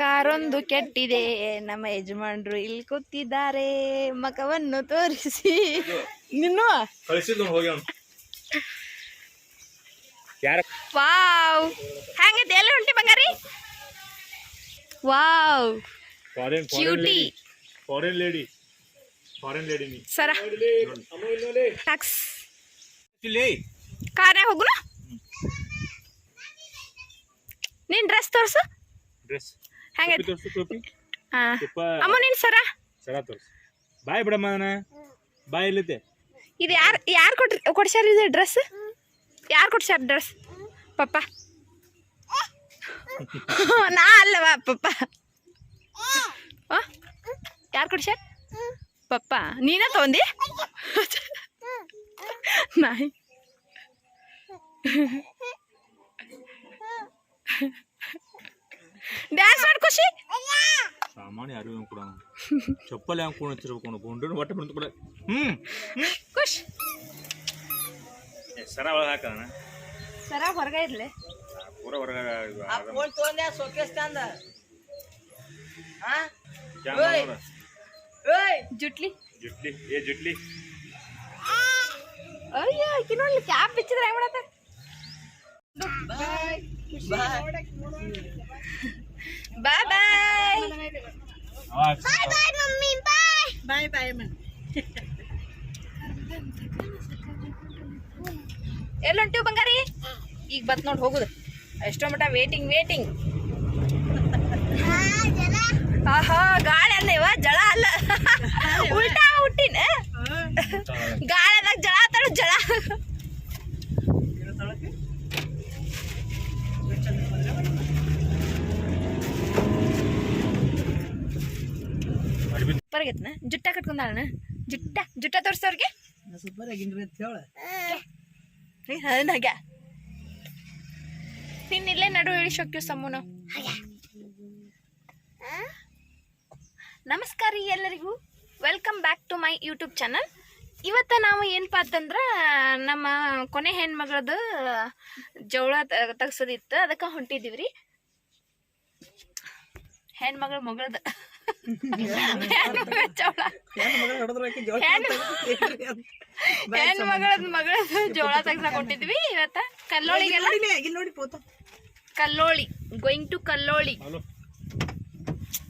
ಕಾರೊಂದು ಕೆಟ್ಟಿದೆ. ನಮ್ಮ ಯಜಮಾನ್ರು ಇಲ್ಲಿ ಕೂತಿದ್ದಾರೆ. ಮಕವನ್ನು ತೋರಿಸಿ. ನಿನ್ನು? ವಾವ್. ಹಂಗೈತೆ? ಎಲ್ಲ ಹೊಂಟಿ ಬಂಗಾರಿ? Wow. Cutie foreign lady foreign lady ನೀ ಸರ. ಟ್ಯಾಕ್ಸ್ ಇಲ್ಲಿ. ಕಾರ್ನಾಗ ಹೋಗುನ? ನಿನ್ ಡ್ರೆಸ್ ತೋರ್ಸು. ಡ್ರೆಸ್ ತೋರ್ಸು ಟೋಪಿ ಹಾ ಅಮ್ಮ ನಿನ್ ಸರ? ಸರ ತೋರ್ಸು. ಬಾಯ್ ಬಿಡಮ್ಮ ಬಾಯ್ ಇಲ್ಲೈತೆ ಇದು ಯಾರು ಯಾರು ಕೊಟ್ರಿ ಕೊಡ್ಸ್ಯಾರ ಇದು ಡ್ರೆಸ್ ಯಾರು ಕೊಡ್ಸ್ಯಾರ ಡ್ರೆಸ್ ಪಪ್ಪ. ನಾ ಅಲ್ಲವಾ ಪಪ್ಪ. ಯಾರು ಕೊಡ್ಸ್ಯಾರ? ಪಪ್ಪ. ನೀನ ತಗೊಂಡಿ ನಾಯಿ. ಡ್ಯಾನ್ಸ್ ಮಾಡಿ ಖುಷಿ. ಸಾಮಾನ್ಯ ಯಾರು ಹೆಂಗ್ ಕೂಡ. ಚಪ್ಪಲಿ ಹಾಕೊಂಡು ಕೂಡ ಹಚ್ಚಿರ್ಬೇಕು ಗುಂಡು ಹೊಟ್ಟೆ ಬಂದು ಕೂಡ. ಹ್ಮ್. ಖುಷ್. ಏ, ಸರ ಒಳಗೆ ಹಾಕಣ ಸರ ಹೊರಗೆ ಇರ್ಲಿ. ಪೂರ ಹೊರಗೆ ಫೋನ್ ತೊಗೊಂಡೆ ಸೋಕೇಸ್ ತಂದ. ಏಯ್. ಜುಟ್ಲಿ. ಜುಟ್ಲಿ. ಏ ಜುಟ್ಲಿ. ಅಯ್ಯೋ ಆಕಿ ನೋಡ್ಲಿ ಕ್ಯಾಪ್ ಬಿಚ್ಚಿದ್ರೆ ಹೆಂಗ್ ಮಾಡತ್ತ ಬಾಯ್ ಬಾಯ್ ಮಮ್ಮಿ ಬಾಯ್ ಬಾಯ್ ಬಾಯ್ ಅಮ್ಮ ಎಲ್ಲಿ ಹೊಂಟಿವ್ ಬಂಗಾರಿ? ಈಗ ಬತ್ ನೋಡ್ ಹೋಗುದು. ಎಷ್ಟೋ ಮಟ ವೇಟಿಂಗ್ ವೇಟಿಂಗ್ ಆಹಾ ಗಾಳಿ ಅಲ್ಲ. ಇವ ಜಳ ಅಲ್ಲ. ಉಲ್ಟಾ ಹುಟ್ಟಿನ. ಗಾಳಿದಾಗ ಜಳ ತಡ ಜಳ ಬರಗೈತ್ನ ಜುಟ್ಟ ಕಟ್ಕೊಂಡಾಳನ ಜುಟ್ಟ? ಜುಟ್ಟ ತೋರಿಸೋರ್ಗೆ? ಸೂಪರ್ ಆಗಿನ್ರಿ ಅಂತ ಹೇಳ. ಹಾಗ. ನಿನ್ನ ಇಲ್ಲೇ ನಡು ಇಳಿಸೋಕ್ಯೂ ಸಮ್ಮುನು. ನಮಸ್ಕಾರ ರೀ ಎಲ್ಲರಿಗೂ. Welcome back to my YouTube channel ಇವತ್ತ ನಾವು ಏನಪ್ಪಾ ಅಂತಂದ್ರ ನಮ್ಮ ಕೊನೆ ಹೆಣ್ಮಗಳದು ಜವಳ ತೆಗ್ಸೋದಿತ್ತು. ಅದಕ್ಕೆ ಹೊಂಟಿದ್ದೀವಿ ರೀ ಹೆಣ್ಮಗಳ ಮಗಳದ. ಹೆಣ್ಮಗಳ ಜವಳ ಮಗಳ ಮಗಳದು ಜೋಳ ತೆಗ್ಸಕ್ ಹೊಂಟಿದ್ವಿ ಇವತ್ತ. ಕಲ್ಲೋಳಿಗೆಲ್ಲ? Kalloli going to Kalloli.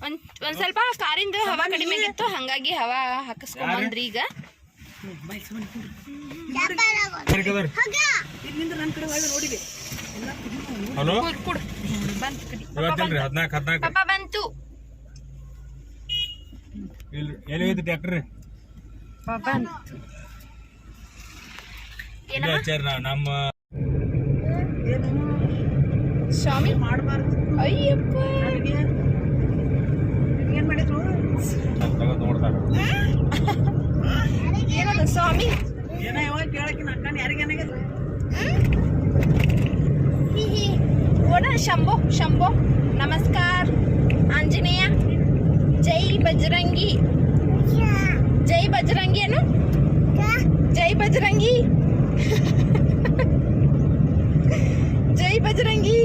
ಒಂದ್ ಒಂದ್ ಸ್ವಲ್ಪ ಕಾರಿಂದ ಹವಾ ಕಡಿಮೆ ಇತ್ತು ಹಂಗಾಗಿ ಹವಾ ಹಾಕಿಸ್ಕೊಂಬಂದ್ರಿ ಈಗ. ಬಂತು ಕಡಿ ಇವತ್ತಿಲ್ರಿ ಹದಿನಾಲ್ಕು ಹದಿನಾಲ್ಕು ಪಾಪ ಬಂತು ಇಲ್ಲಿ ಎಲ್ಲಿ ಹೋಯ್ತು ಟ್ಯಾಕ್ಟ್ರಿ ಹಚ್ಚಾರ ನಮ್ಮ ಸ್ವಾಮಿ. ಮಾಡಬಾರ್ದು ಅಯ್ಯಪ್ಪ. ಏನ್ ಮಾಡಿದ್ರು? ತಗೊಂಡ್ ನೋಡ್ತಾರ ಏನದು ಸ್ವಾಮಿ? ಏನ ಯಾವಾಗ ಕೇಳಕ್ಕೆ ಅಕ್ಕನ ಯಾರಿಗೇನಾಗ್ಯದ ಓಡ ಶಂಭೋ ಶಂಭೋ. ನಮಸ್ಕಾರ. ಆಂಜನೇಯ. ಜೈ ಬಜರಂಗಿ ಜೈ ಬಜರಂಗಿ ಏನು ಜೈ ಬಜರಂಗಿ ಜೈ ಬಜರಂಗಿ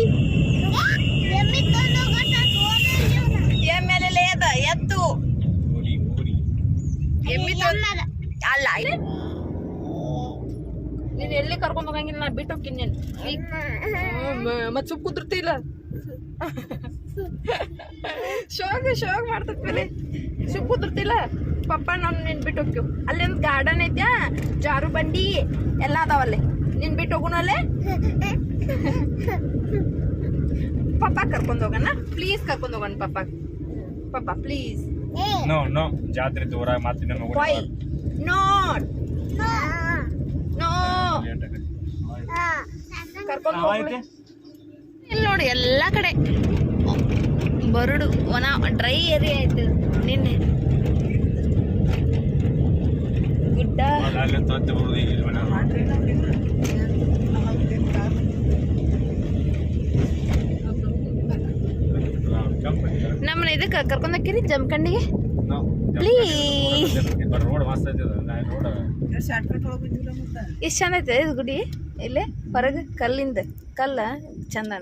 ಎಮ್ಮೆಲೆ ಅದ ಎತ್ತು ಓಡಿ ಓಡಿ ಎಮ್ಮಿ ಅಲ್ಲ ನೀನು ಎಲ್ಲಿ ಕರ್ಕೊಂಡ್ ಹೋಗಂಗಿಲ್ಲ ನಾ ಬಿಟ್ಟು ಹೋಗ್ತೀನಿ ನೀನು ಮತ್ತೆ ಸುಪ್ ಕುದುರ್ತಿಲ್ಲ ಶೋಕ್ ಶೋಕ್ ಮಾಡ್ತದ ಮೇಲೆ ಸುಪ್ ಕುದುರ್ತಿಲ್ಲ. ಪಪ್ಪ ನಾನು ನಿನ್ ಬಿಟ್ಟು ಹೋಗ್ತೀವಿ ಅಲ್ಲಿ ಒಂದು ಗಾರ್ಡನ್ ಐತ್ಯಾ? ಜಾರು ಬಂಡಿ ಎಲ್ಲ ಅದಾವಲ್ಲಿ ನಿನ್ ಬಿಟ್ಟು ಹೋಗುಣ ಅಲ್ಲೇ? ಪಪ್ಪ ಕರ್ಕೊಂಡು ಹೋಗೋಣ. ಪ್ಲೀಸ್ ಕರ್ಕೊಂಡು ಹೋಗೋಣ ಪಪ್ಪ. ಪಪ್ಪ ಪ್ಲೀಸ್ ನೋ ನೋ ಜಾತ್ರೆ ದೂರ ಮಾತಿನ ವೈ ನೋ ನೋ ಕರ್ಕೊಂಡು ಹೋಗ್ಲಿ. ಇಲ್ಲಿ ನೋಡಿ ಎಲ್ಲ ಕಡೆ. ಬರಡು ಒಣ ಡ್ರೈ ಏರಿಯಾ ಆಯ್ತು ನಿನ್ನೆ. ಗುಡ್ಡ. ನಮ್ಮನ್ನ ಇದಕ್ಕೆ ಕರ್ಕೊಂಡ್ ಹೋಗ್ತೀರಿ? ಜಮಖಂಡಿಗೆ? ಪ್ಲೀಸ್ ಎಷ್ಟು ಚೆನ್ನೈತೆ ಐತೆ ಇದು ಗುಡಿ? ಇಲ್ಲೇ ಹೊರಗೆ ಕಲ್ಲಿಂದ ಕಲ್ಲ ಚಂದ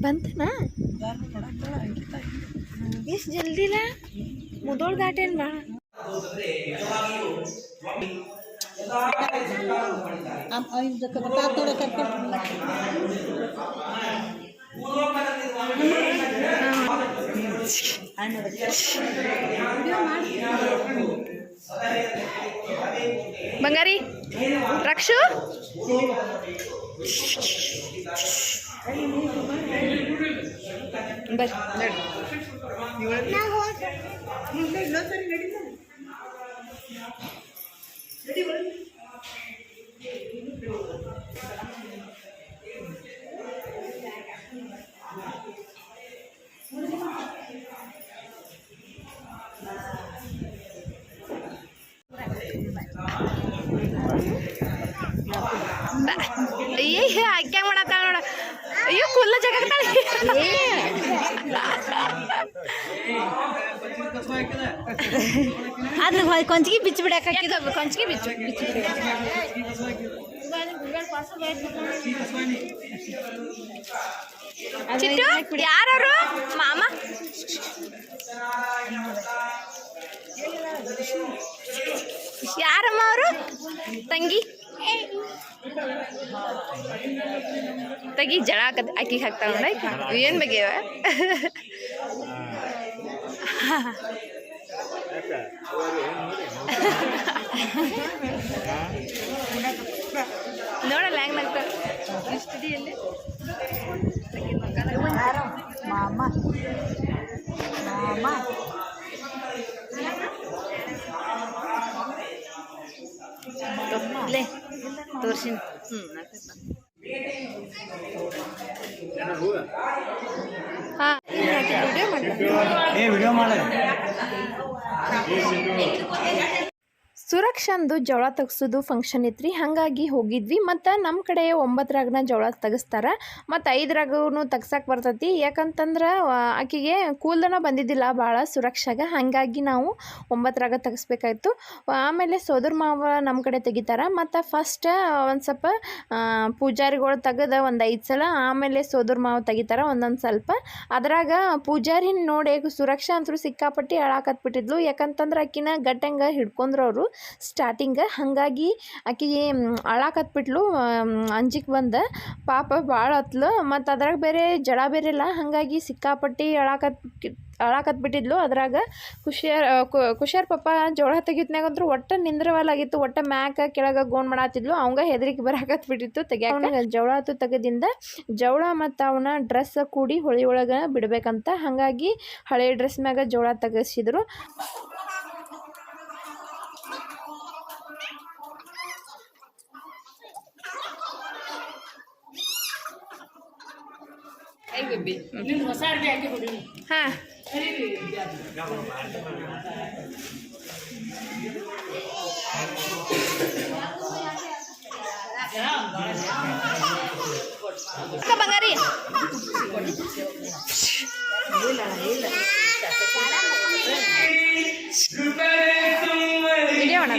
ಬಂತನಾ? ಎಷ್ಟು ಜಲ್ದಿಲ್ಲ ಮುದೋಳ್ ದಾಟೇನ್ ಭಾಳ ಬಂಗಾರಿ ರಕ್ಷು ಬರ್ರಿ ಅದ್ರ ಕೊಂಚಿಗೆ ಬಿಚ್ಚಿ ಬಿಡಾಕ ಕೊಂಚಿಗೆ ಬಿಚ್ಚು ಬಿಚ್ಚಿ ಚಿಟ್ಟು ಯಾರವರು? ಮಾಮ? ಯಾರಮ್ಮ ಅವರು? ತಂಗಿ? ತಗಿ ಜಳ ಹಾಕದ್ ಆಕಿಗೆ ಹಾಕ್ತಾವ ನೋಡ ಏನು ಬಗ್ಗೆವ ನೋಡಲ್ಲ ಹೆಂಗ್ ಸ್ಟುಡಿಯಲ್ಲಿ ಮಾಮ ಮಾಮ ಲೇ ತೋರ್ಸಿನ ಹಾ ವಿಡಿಯೋ ಮಾಡಿ ಏ ವಿಡಿಯೋ ಮಾಡ ಸುರಕ್ಷಂದು ಜೋಳ ತೆಗ್ಸೋದು ಫಂಕ್ಷನ್ ಇತ್ರಿ, ಹಾಗಾಗಿ ಹೋಗಿದ್ವಿ. ಮತ್ತು ನಮ್ಮ ಕಡೆ ಒಂಬತ್ತರಾಗನ ಜೋಳ ತೆಗಿಸ್ತಾರೆ. ಮತ್ತು ಐದರಾಗೂ ತೆಗ್ಸಕ್ಕೆ ಬರ್ತೈತಿ. ಯಾಕಂತಂದ್ರೆ ಆಕೆಗೆ ಕೂಲ್ದನ ಬಂದಿದ್ದಿಲ್ಲ ಭಾಳ ಸುರಕ್ಷಾಗ. ಹಾಗಾಗಿ ನಾವು ಒಂಬತ್ತರಾಗ ತೆಗಿಸ್ಬೇಕಾಯ್ತು. ಆಮೇಲೆ ಸೋದರ ಮಾವ ನಮ್ಮ ಕಡೆ ತೆಗಿತಾರೆ. ಮತ್ತು ಫಸ್ಟ್ ಒಂದು ಸ್ವಲ್ಪ ಪೂಜಾರಿಗಳು ತೆಗೆದ ಒಂದು ಐದು ಸಲ. ಆಮೇಲೆ ಸೋದರ ಮಾವ ತೆಗಿತಾರೆ ಒಂದೊಂದು ಸ್ವಲ್ಪ. ಅದ್ರಾಗ ಪೂಜಾರಿನ ನೋಡಿ ಸುರಕ್ಷಾ ಅಂತೂ ಸಿಕ್ಕಾಪಟ್ಟಿ ಅಳಾಕತ್ಬಿಟ್ಟಿದ್ಲು. ಯಾಕಂತಂದ್ರೆ ಆಕಿನ ಗಟ್ಟಂಗೆ ಹಿಡ್ಕೊಂಡ್ರು ಅವರು ಸ್ಟಾರ್ಟಿಂಗ ಹಾಗಾಗಿ ಆಕಿಗೆ ಅಳಾಕತ್ಬಿಟ್ಲು ಅಂಜಿಕ್ ಬಂದ. ಪಾಪ ಭಾಳ ಹತ್ಲು. ಮತ್ತು ಅದ್ರಾಗ ಬೇರೆ ಜಡ ಬೇರೆ ಇಲ್ಲ. ಹಾಗಾಗಿ ಸಿಕ್ಕಾಪಟ್ಟಿ ಅಳಾಕತ್ ಅಳಾಕತ್ಬಿಟ್ಟಿದ್ಲು ಅದ್ರಾಗ ಖುಷಿಯಾರ್ ಖುಷಿಯಾರ್ ಪಪ್ಪ ಜೋಳ ತೆಗಿತ್ನಾಗಂತೂ ಒಟ್ಟು ನಿಂದ್ರವಲ್ಲಾಗಿತ್ತು. ಒಟ್ಟು ಮ್ಯಾಕ ಕೆಳಗೆ ಗೋಣ್ ಮಾಡಾತಿದ್ಲು. ಅವಂಗ ಹೆದರಿಕೆ ಬರಾಕತ್ಬಿಟ್ಟಿತ್ತು ತೆಗಿಯಾಕ. ಜೋಳ ಹತ್ತು ತೆಗೆದಿಂದ ಜೋಳ ಮತ್ತು ಅವನ ಡ್ರೆಸ್ ಕೂಡಿ ಹೊಳಿ ಒಳಗೆ ಬಿಡ್ಬೇಕಂತ. ಹಾಗಾಗಿ ಹಳೆ ಡ್ರೆಸ್ ಮ್ಯಾಗ ಜೋಳ ತೆಗೆಸಿದ್ರು. ಹಾಂ ಅಕ್ಕ ಬಂಗಾರಿ ವಿಡಿಯೋ ಹಂಗ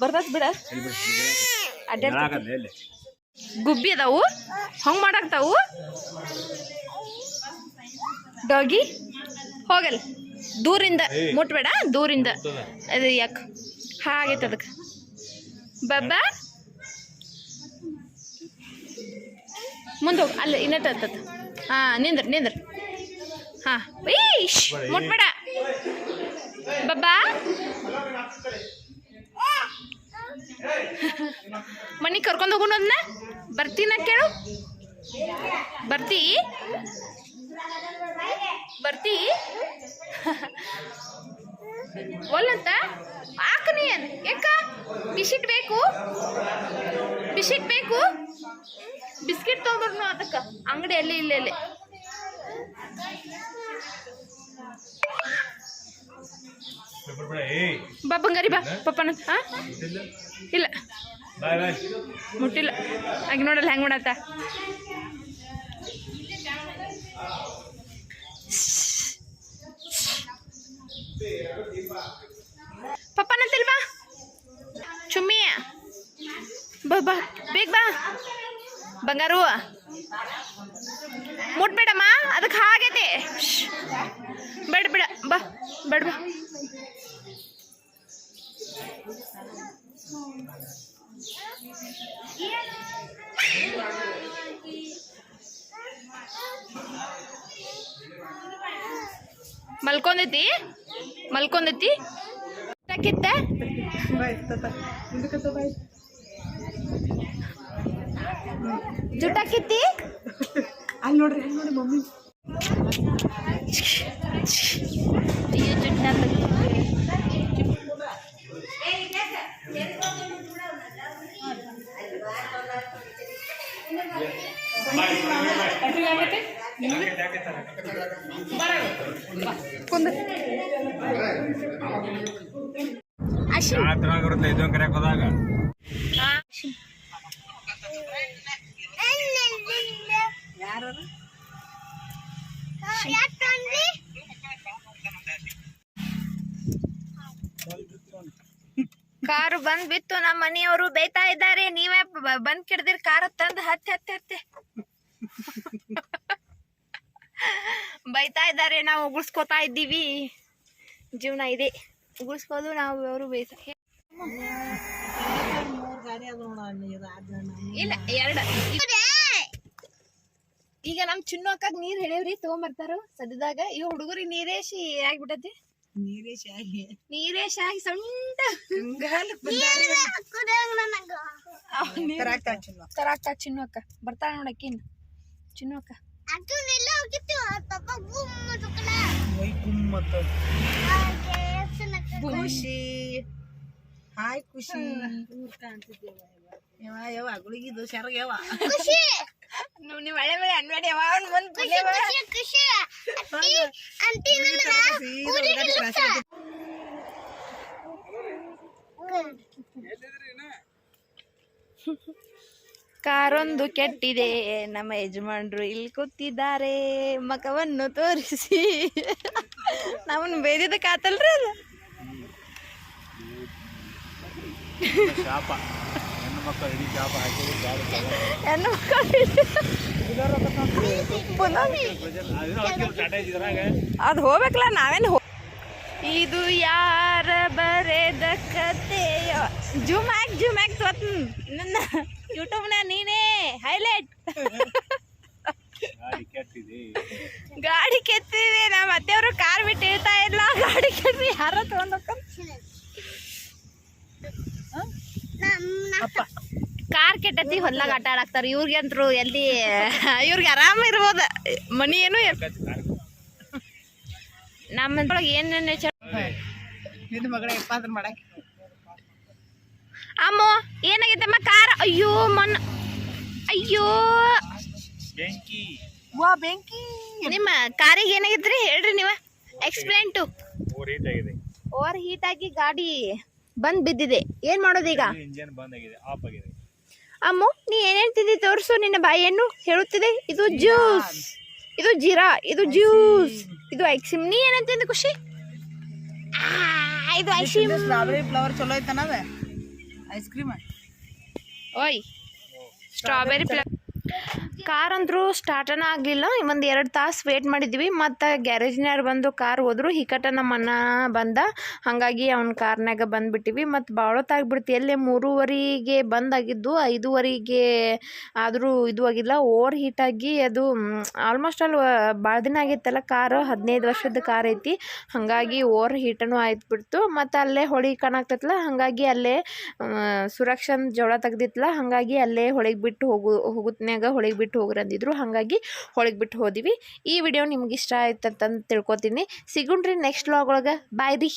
ಬರ್ತತ್ ಬಿಡ. ಗುಬ್ಬಿ ಅದಾವು? ಹಂಗೆ ಮಾಡಾಕ್ತಾವು? ಡಾಗಿ ಹೋಗಲ್. ದೂರಿಂದ. ಮುಟ್ಬೇಡ ದೂರಿಂದ. ಅದೇ ಯಾಕೆ? ಹಾಗೈತೆ ಅದಕ್ಕೆ. ಬಬ್ಬಾ ಮುಂದೆ ಹೋಗಿ ಅಲ್ಲಿ ಇನ್ನಟ್ ಹಾಂ ನಿಂದ್ರ ನಿಂದ್ರ. ಹಾಂ. ಈಶ್ ಮುಟ್ಬೇಡ. ಬಬ್ಬಾ ಮನೆಗೆ ಕರ್ಕೊಂಡು ಹೋಗೋಣ ಅದನ್ನ ಬರ್ತೀನ ಕೇಳು. ಬರ್ತೀ? ಬರ್ತೀ? ಒಲ್ಲಂತ? ಹಾಕನಿ ಯಾಕ ಬಿಸಿಟ್ ಬೇಕು? ಬಿಸಿಟ್ ಬೇಕು? ಬಿಸ್ಕಿಟ್ ತೊಗೊಂಡ್ರು ಅದಕ್ಕೆ? ಅಂಗಡಿ ಅಲ್ಲಿ, ಇಲ್ಲಿ ಬಾ ಬಂಗಾರಿ ಬಾ ಪಪ್ಪನ ಹಾ ಇಲ್ಲ. ಮುಟ್ಟಿಲ್ಲ. ಹಾಗೆ ನೋಡಲ್ಲ ಹೆಂಗೆ ಮಾಡತ್ತ? ಬಾ ಚುಮ್ಮಿ. ಬಾ ಬಾ. ಬೇಗ ಬಾ. ಬಂಗಾರು. ಮುಟ್ಬೇಡಮ್ಮ ಅದಕ್ಕೆ ಹಾಗೈತೆ ಶ್ಶ್. ಬೇಡ ಬೇಡ ಬಾ ಬೇಡ ಮಲ್ಕೊಂಡೈತಿ? ಮಲ್ಕೊಂಡೈತಿ? ಮಲ್ಕೊಂದೈತಿ ಕಿತ್ತ ಜುಟ್ಟಾಕಿತ್ತಿ? ಅಲ್ಲಿ ನೋಡ್ರಿ ಅಲ್ಲಿ ನೋಡಿ ಮಮ್ಮಿ. ಅಯ್ಯೋ ಜುಟ್ಟ ಅಶ್ವಿನ್ ಆ ತರ ಬರುತ್ತೆ ಇದು ಕರೆಕ್ ಹೋದಾಗ ಕಾರು ಬಂದ್ ಬಿತ್ತು ನಮ್ಮ ಮನೆಯವರು ಬೈತಾ ಇದ್ದಾರೆ. ನೀವೇ ಬಂದ್ ಕಿಡ್ದಿರ್ ಕಾರ್ ತಂದ್ ಹತ್ತಿ ಹತ್ತಿ, ಹತ್ತೆ. ಬೈತಾ ಇದ್ದಾರೆ. ನಾವು ಉಗುಳ್ಸ್ಕೊತಾ ಇದ್ದೀವಿ. ಜೀವನ ಇದೆ. ಉಗುಳ್ಸ್ಕೋದು ನಾವು ಅವರು ಬೈತಾ ಇಲ್ಲ, ಎರಡ. ಈಗ ನಮ್ ಚಿನ್ನು ಅಕ್ಕಾಗ ನೀರ್ ಹೇಳಿವ್ರಿ ತಗೊಂಬರ್ತಾರ? ಸದ್ಯದಾಗ ಈ ಹುಡುಗರಿಗೆ ನೀರೇಶಿ ಆಗ್ಬಿಟ್ಟತಿ ನೀರೇ ಶಾಹಿ ನೀರೇಶ್ ಆಗಿ ಸಣ್ಣ ತರಾಕ್ತಾ ಚಿನ್ನ ತರಾಕ ಚಿನ್ನು ಅಕ್ಕ ಬರ್ತಾಳ ನೋಡಕ್ಕಿನ್ ಚಿನ್ನು ಅಕ್ಕ ಖುಷಿ. ಹಾಯ್ ಖುಷಿ. ಯಾವ ಯಾವ ಗುಳಿಗಿದು ಶರ್ಗ ಯಾವ ನೀವು ನೀವು ಅನ್ಬೇಡಿ. ಕಾರೊಂದು ಕೆಟ್ಟಿದೆ ನಮ್ಮ ಯಜಮಾನ್ರು ಇಲ್ಲಿ ಕೂತಿದ್ದಾರೆ. ಮಕವನ್ನು ತೋರಿಸಿ. ನಮ್ಮನ್ನು ಬೇದಿದ ಕಾತಲ್ರಿ ಅದು ಶಾಪ. ಮಕ್ಕಳು ಇಡೀ ಶಾಪ ಹಾಕಿದ್ರು ಗಾಳಿ ಹೆಣ್ಣು ಮಕ್ಕಳು ಇದ್ರಾಗ ಅದು ಹೋಗ್ಬೇಕಲ್ಲ ನಾವೇನು ಇದು ಯಾರ ಬರೆದ ಕತೆಯ ಜೂಮ್ ಹಾಕ್ ಜೂಮ್ ಹಾಕ್ ತೋತ್ ನನ್ನ ಯೂಟ್ಯೂಬ್ನ ನೀನೇ ಹೈಲೈಟ್. ಗಾಡಿ ಕೆತ್ತಿದೆ ಗಾಡಿ ಕೆತ್ತಿದೆ ನಮ್ಮ ಅತ್ತೆಯವರು ಕಾರ್ ಬಿಟ್ಟು ಇರ್ತಾ ಇಲ್ಲ ಗಾಡಿ ಕೆತ್ತಿ ಯಾರೋ ತಗೊಂಡೋಗ ಕಾರ್ ಕೆಟ್ಟತಿ ಹೊಲ್ದಾಗ ಆಟ ಆಡಾಕ್ತಾರ. ಇವ್ರಿಗೆ ಅಂತರು ಎಲ್ಲಿ ಇವ್ರಿಗೆ ಆರಾಮ ಇರ್ಬೋದ. ಮನಿ ಏನು ನಮ್ಮೊಳಗೆ ಏನೇನು ಅಮ್ಮ ಏನಾಗೈತಮ್ಮ ಕಾರ ಅಯ್ಯೋ ಮನ್ ಅಯ್ಯೋ. ಬೆಂಕಿ. ವಾ ಬೆಂಕಿ. ನಿಮ್ಮ ಕಾರಿಗೆ ಏನಾಗೈತ್ರಿ? ಹೇಳ್ರಿ ನೀವು. ಎಕ್ಸ್ಪ್ಲೇನ್ ಟು ಓವರ್ ಹೀಟ್ ಆಗಿದೆ. ಓವರ್ ಹೀಟ್ ಆಗಿ ಗಾಡಿ ಬಂದ್ ಬಿದ್ದಿದೆ. ಏನ್ ಮಾಡೋದು ಈಗ ಇಂಜಿನ್ ಬಂದ್ ಆಗಿದೆ. ಆಫ್ ಆಗಿದೆ. ಅಮ್ಮ ನೀ ಏನೇನ್ ತಿಂದಿ ತೋರಿಸು ನಿನ್ನ ಬಾಯಿಯನ್ನು ಹೇಳುತ್ತಿದೆ. ಇದು ಜ್ಯೂಸ್. ಇದು ಜೀರಾ ಇದು ಜ್ಯೂಸ್. ಇದು ಐಕ್ಸಿಮ್ ನೀ ಏನೇನ್ ತಿಂದಿ ಖುಷಿ? ಆ, ಇದು ಐಕ್ಸಿಮ್ ಸ್ಟ್ರಾಬೆರಿ ಫ್ಲವರ್ ಚಲೋ ಐತನ ಅದ? ಐಸ್ ಕ್ರೀಮ್ ಓಯ್. ಸ್ಟ್ರಾಬೆರಿ ಕಾರ್ ಅಂದರೂ ಸ್ಟಾರ್ಟನ ಆಗಲಿಲ್ಲ ಒಂದು ಎರಡು ತಾಸು ವೇಟ್ ಮಾಡಿದ್ವಿ. ಮತ್ತು ಗ್ಯಾರೇಜ್ನ್ಯಾರು ಬಂದು ಕಾರ್ ಹೋದ್ರು. ಹಿಕಟ ನಮ್ಮ ಅಣ್ಣ ಬಂದ. ಹಾಗಾಗಿ ಅವ್ನ ಕಾರ್ನಾಗ ಬಂದುಬಿಟ್ಟಿವಿ. ಮತ್ತು ಭಾಳೊತ್ತಾಗ್ಬಿಡ್ತು ಎಲ್ಲೇ ಮೂರುವರೆಗೆ ಬಂದಾಗಿದ್ದು ಐದೂವರೆಗೆ ಆದರೂ ಇದು ಆಗಿಲ್ಲ. ಓವರ್ ಹೀಟಾಗಿ ಅದು ಆಲ್ಮೋಸ್ಟ್ ಅಲ್ಲಿ ಭಾಳ ದಿನ ಆಗಿತ್ತಲ್ಲ ಕಾರು. ಹದಿನೈದು ವರ್ಷದ ಕಾರ್ ಐತಿ. ಹಾಗಾಗಿ ಓವರ್ ಹೀಟನು ಆಯ್ತು ಬಿಡ್ತು ಮತ್ತು ಅಲ್ಲೇ ಹೊಳಿ ಕಾಣಾಕ್ತೈತಲ್ಲ ಹಾಗಾಗಿ ಅಲ್ಲೇ ಸುರಕ್ಷನ್ ಜೋಳ ತೆಗ್ದಿತ್ತಲ್ಲ ಹಾಗಾಗಿ ಅಲ್ಲೇ ಹೊಳಿಗೆ ಬಿಟ್ಟು ಹೋಗು, ಹೋಗುತ್ನ್ಯಾಗ ಹೊಳಿಗೆ ಬಿಟ್ಟು ಹೋಗ್ರಿ ಅಂದಿದ್ರು ಹಾಗಾಗಿ ಹೊಳಗೆ ಬಿಟ್ಟು ಹೋದಿವಿ. ಈ ವಿಡಿಯೋ ನಿಮ್ಗೆ ಇಷ್ಟ ಆಯ್ತು ಅಂತಂದು ತಿಳ್ಕೊತೀನಿ. ಸಿಗುಣ್ರಿ ನೆಕ್ಸ್ಟ್ ವ್ಲಾಗ್ ಒಳಗೆ. ಬಾಯ್ ರೀ.